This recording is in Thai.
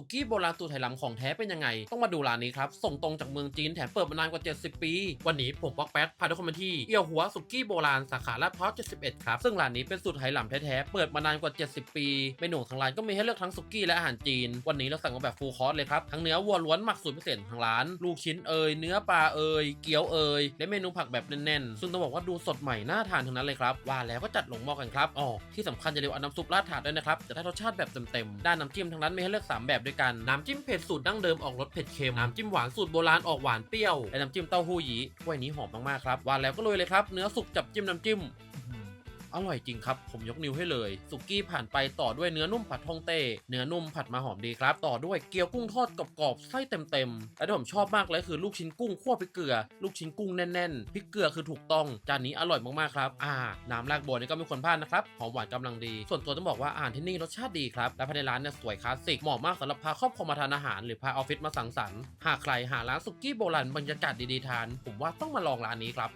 สุกี้โบราณสูตรไหหลำของแท้เป็นยังไง ต้องมาดูร้านนี้ครับ ส่งตรงจากเมืองจีนแถมเปิดมานานกว่า 70 ปี วันนี้ผมป๊อกแป๊กพาทุกคนมาที่เอี่ยวหัวสุกี้โบราณสาขาลาดพร้าว71 ครับ ซึ่งร้านนี้เป็นสูตรไหหลำแท้ๆเปิดมานานกว่า 70 ปีเมนูของทางร้านก็มีให้เลือกทั้งสุกี้และอาหารจีน วันนี้เราสั่งมาแบบฟูลคอร์สเลยครับทั้งเนื้อวัวล้วนหมักสูตรพิเศษทางร้าน ลูกชิ้นเอยเนื้อปลาเอยเกี๊ยวเอยและเมนูผักแบบแน่นๆซึ่งต้องบอกว่าดูสดใหม่น่าทานทั้งนั้นเลยครับว่าแล้วก็จัดลงหม้อกันครับอ๋อที่สำคัญอย่าลืมเอาน้ำซุปราดถาดด้วยนะครับจะได้รสชาติแบบเต็มๆด้านน้ำจิ้มทางร้านมีให้เลือก 3 แบบด้วยกัน น้ำจิ้มเผ็ดสูตรดั้งเดิมออกรสเผ็ดเค็ม น้ำจิ้มหวานสูตรโบราณออกหวานเปรี้ยว และน้ำจิ้มเต้าหู้ยี้ถ้วยนี้หอมมากๆครับว่าแล้วก็ลุยเลยครับ เนื้อสุกจับจิ้มน้ำจิ้ม อร่อยจริงครับ ผมยกนิ้วให้เลยสุกี้ผ่านไปต่อด้วยเนื้อนุ่มผัดทองเต้เนื้อนุ่มผัดมาหอมดีครับ ต่อด้วยเกี๊ยวกุ้งทอดกรอบๆไส้เต็มๆและที่ผมชอบมากเลยคือลูกชิ้นกุ้งคั่วพริกเกลือ ลูกชิ้นกุ้งแน่นๆพริกเกลือคือถูกต้องจานนี้อร่อยมากๆครับอ่าน้ำรากบัวนี่ก็ไม่ควรพลาดนะครับหอมหวานกำลังดี ส่วนตัวต้องบอกว่าอาหารที่นี่รสชาติดีครับและภายในร้านเนี่ยสวยคลาสสิกเหมาะมากสำหรับพาครอบครัวมาทานอาหารหรือพาออฟฟิศมาสังสรรค์หากใครหาร้านสุกี้โบราณบรรยากาศดีๆทาน ผมว่าต้องมาลองร้านนี้ครับ